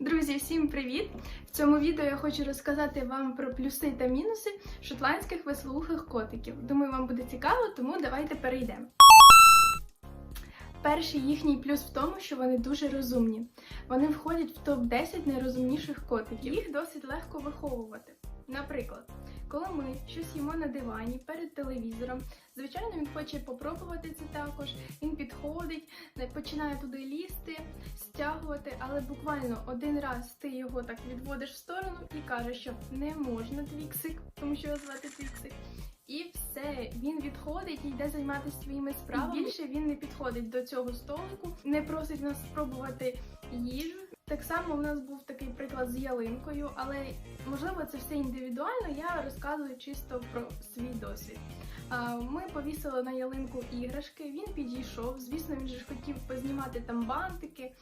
Друзі, всім привіт! В цьому відео я хочу розказати вам про плюси та мінуси шотландських веслоухих котиків. Думаю, вам буде цікаво, тому давайте перейдемо. Перший їхній плюс в тому, що вони дуже розумні. Вони входять в топ-10 найрозумніших котиків. Їх досить легко виховувати. Наприклад, коли ми щось їмо на дивані перед телевізором, звичайно, він хоче попробувати це також. Він підходить, починає туди лізти, стягувати, але буквально один раз ти його так відводиш в сторону і кажеш, що не можна твіксик, тому що його звати твіксик. І все, він відходить і йде займатися своїми справами. І більше він не підходить до цього столику, не просить нас спробувати їжу. Так само у нас був такий приклад з ялинкою, але можливо це все індивідуально. Я розказую чисто про свій досвід. Ми повісили на ялинку іграшки. Він підійшов. Звісно, він же ж хотів познімати там бантики.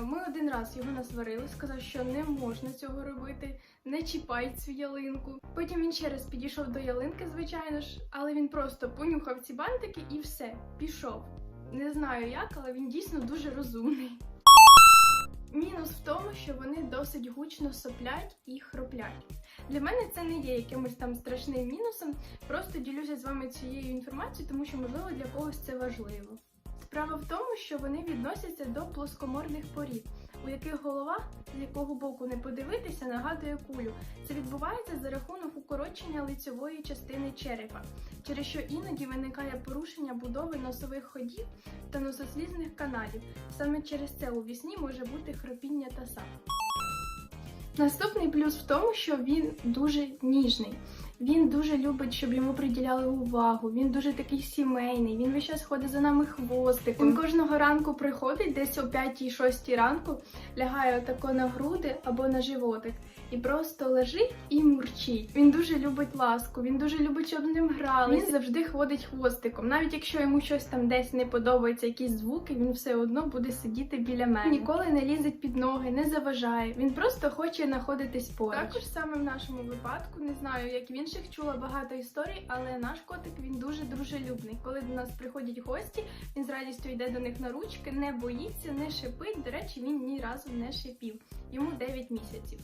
Ми один раз його насварили, сказав, що не можна цього робити, не чіпай цю ялинку. Потім він ще раз підійшов до ялинки, звичайно ж, але він просто понюхав ці бантики і все, пішов. Не знаю як, але він дійсно дуже розумний. Мінус в тому, що вони досить гучно соплять і хроплять. Для мене це не є якимось там страшним мінусом. Просто ділюся з вами цією інформацією, тому що можливо для когось це важливо. Справа в тому, що вони відносяться до плоскоморних порід, у яких голова, з якого боку не подивитися, нагадує кулю. Це відбувається за рахунок укорочення лицьової частини черепа, через що іноді виникає порушення будови носових ходів та носослізних каналів. Саме через це у вісні може бути хропіння та сап. Наступний плюс в тому, що він дуже ніжний. Він дуже любить, щоб йому приділяли увагу. Він дуже такий сімейний. Він весь час ходить за нами хвостиком. Він кожного ранку приходить десь о 5-6 ранку, лягає отако на груди або на животик і просто лежить і мурчить. Він дуже любить ласку, він дуже любить, щоб ним грали. Він завжди ходить хвостиком. Навіть якщо йому щось там десь не подобається, якісь звуки, він все одно буде сидіти біля мене. Ніколи не лізить під ноги, не заважає. Він просто хоче знаходитись поруч. Також саме в нашому випадку, не знаю, як в інших чула багато історій, але наш котик він дуже дружелюбний. Коли до нас приходять гості, він з радістю йде до них на ручки, не боїться, не шипить. До речі, він ні разу не шипів. Йому 9 місяців.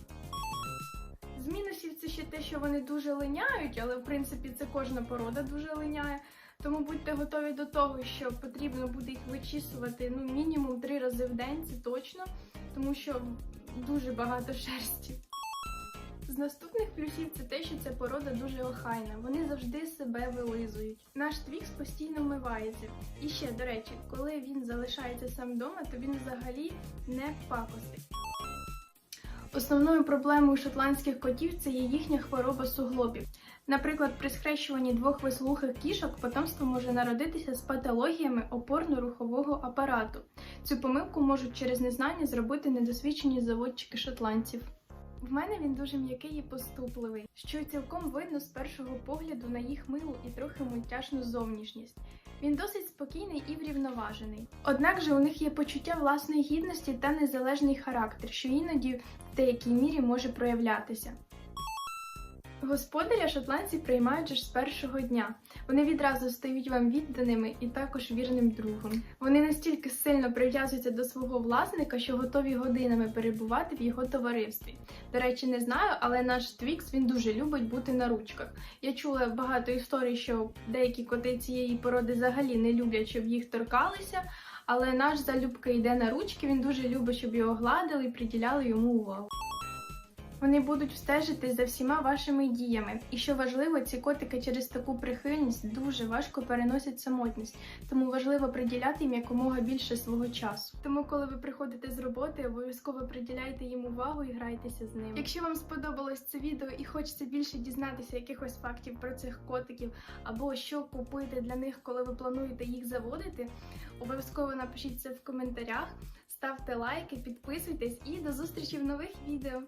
З мінусів це ще те, що вони дуже линяють, але в принципі це кожна порода дуже линяє. Тому будьте готові до того, що потрібно буде їх вичісувати ну мінімум три рази в день, це точно, тому що дуже багато шерсті. З наступних плюсів це те, що ця порода дуже охайна. Вони завжди себе вилизують. Наш твікс постійно вмивається. І ще, до речі, коли він залишається сам вдома, то він взагалі не пакостить. Основною проблемою шотландських котів це є їхня хвороба суглобів. Наприклад, при схрещуванні двох вислухих кішок потомство може народитися з патологіями опорно-рухового апарату. Цю помилку можуть через незнання зробити недосвідчені заводчики шотландців. В мене він дуже м'який і поступливий, що цілком видно з першого погляду на їх милу і трохи мультяшну зовнішність. Він досить спокійний і врівноважений. Однак же у них є почуття власної гідності та незалежний характер, що іноді в деякій мірі може проявлятися. Господаря шотландці приймають аж з першого дня. Вони відразу стають вам відданими і також вірним другом. Вони настільки сильно прив'язуються до свого власника, що готові годинами перебувати в його товаристві. До речі, не знаю, але наш Твікс він дуже любить бути на ручках. Я чула багато історій, що деякі коти цієї породи взагалі не люблять, щоб їх торкалися. Але наш залюбки йде на ручки, він дуже любить, щоб його гладили і приділяли йому увагу. Вони будуть стежити за всіма вашими діями. І що важливо, ці котики через таку прихильність дуже важко переносять самотність, тому важливо приділяти їм якомога більше свого часу. Тому, коли ви приходите з роботи, обов'язково приділяйте їм увагу і грайтеся з ними. Якщо вам сподобалось це відео і хочеться більше дізнатися якихось фактів про цих котиків, або що купити для них, коли ви плануєте їх заводити, обов'язково напишіть це в коментарях, ставте лайки, підписуйтесь і до зустрічі в нових відео.